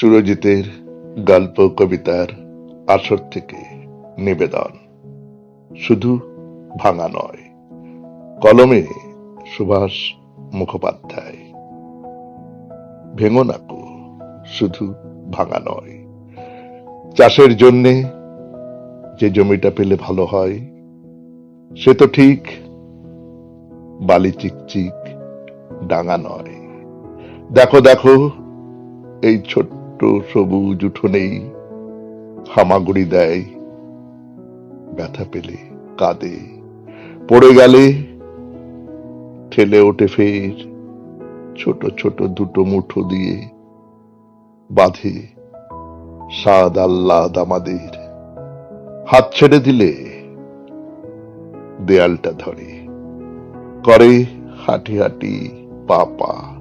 সুরজিতের গল্প, কবিতার আসর থেকে নিবেদন। শুধু ভাঙা নয়, কলমে সুভাষ মুখোপাধ্যায়। ভেঙো নাকো শুধু ভাঙা নয়, চাষের জন্যে যে জমিটা পেলে ভালো হয়, সে তো ঠিক বালি চিকচিক, ডাঙা নয়। দেখো দেখো, এই ছোট্ট সবুজ উঠোনেই হামাগুড়ি দেয়। ব্যথা পেলে কাঁদে। পড়ে গেলে ঠেলে ওঠে ফের ছোট ছোট দুটো মুঠো দিয়ে বাঁধে স্বাদ আহ্লাদ আমাদের। হাত ছেড়ে দিলে দেয়ালটা ধরে, করে হাঁটি হাঁটি পা পা।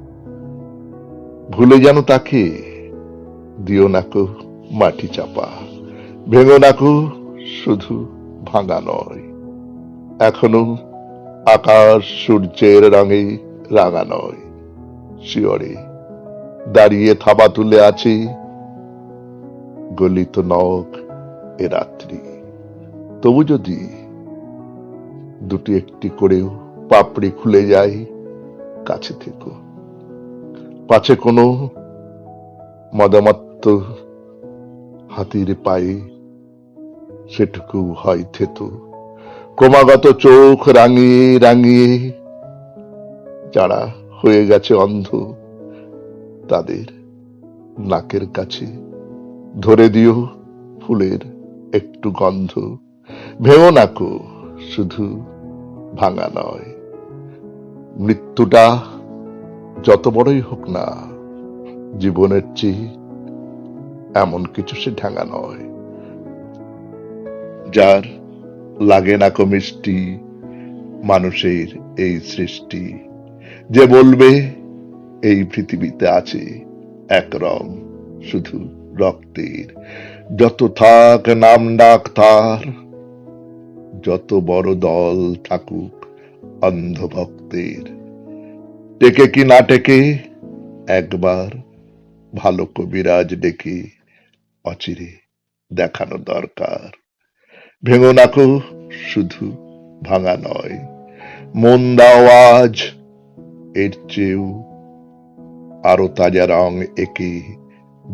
ভুলে যেন তাকে দিও নাকো মাটি চাপা, ভেঙো নাকো শুধু ভাঙা নয়। এখনও আকাশ সূর্যের রঙে রাঙা নয়। শিয়রে দাঁড়িয়ে থাবা তুলে আছে গলিত নখ এ রাত্রি। তবু যদি দুটি একটি করেও পাপড়ি খুলে যায়, কাছে থেকো। পাছে কোনো মদামাত্ত হাতির পায়ে সেটুকু হয় থেতু। ক্রমাগত চোখ রাঙিয়ে রাঙিয়ে যারা হয়ে গেছে অন্ধ, তাদের নাকের কাছে ধরে দিও ফুলের একটু গন্ধ। ভেও নাকো শুধু ভাঙা নয়। মৃত্যুটা যত বড়ই হোক না, জীবনের চেয়ে এমন কিছু সে ঢাঙা নয়। যার লাগে না কো মিষ্টি মানুষের এই সৃষ্টি। যে বলবে, এই পৃথিবীতে আছে এক রং শুধু রক্তের। যত থাক নাম ডাক তার, যত বড় দল থাকুক অন্ধভক্তের। টেকে কি না টেকে, একবার ভালো কবিরাজ ডেকে অচিরে দেখানো দরকার। ভেঙো নাকো শুধু ভাঙা নয়। মন দাও আজ, এর চেয়েও আরও তাজা রং একে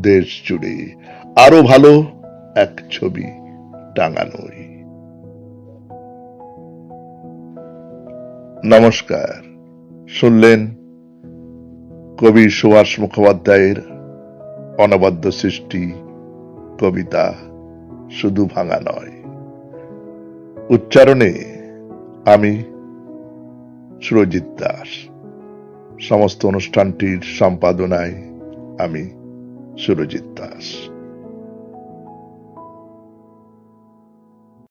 দেশ জুড়ে। আরও ভালো এক ছবি টাঙানোই। নমস্কার। শুনলেন কবি সুভাষ মুখোপাধ্যায়ের অনবদ্য সৃষ্টি কবিতা শুধু ভাঙা নয়। উচ্চারণে আমি সুরজিৎ দাস। সমস্ত অনুষ্ঠানটির সম্পাদনায় আমি সুরজিৎ দাস।